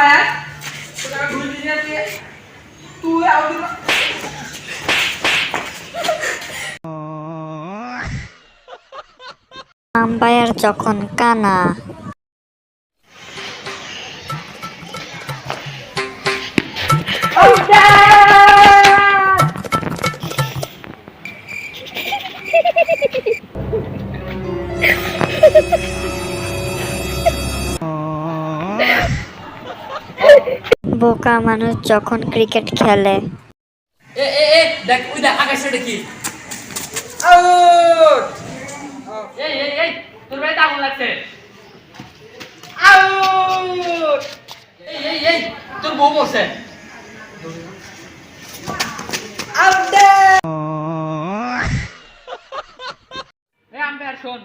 वाला है तो मैं भूल नहीं जाते तू आओ আম্পায়ার যখন কানা বোকা মানুষ যখন ক্রিকেট খেলে। এ এ এ দেখ ওই দেখ আকাশে দেখি আউট! এই এই এই তোর আগুন লাগছে। আউট! এই এই এই তোর বউ মরছে আউট এই আম্পায়ার শোন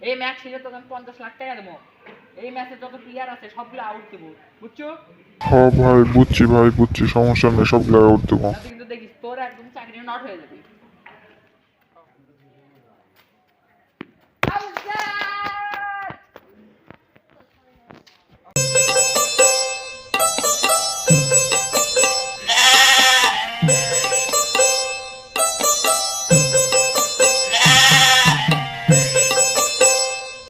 এই ম্যাচ শেষে তোকে পঞ্চাশ লাখ টাকা দেবো। এই ম্যাচে যত প্লেয়ার আছে সবগুলো আউট দেবো। বুঝছ? হ্যাঁ ভাই বুঝছি ভাই বুঝছি সমস্যা নেই সবগুলো আউট দেবো। কিন্তু দেখিস তোর একদম চাকরি নট হয়ে যাবে।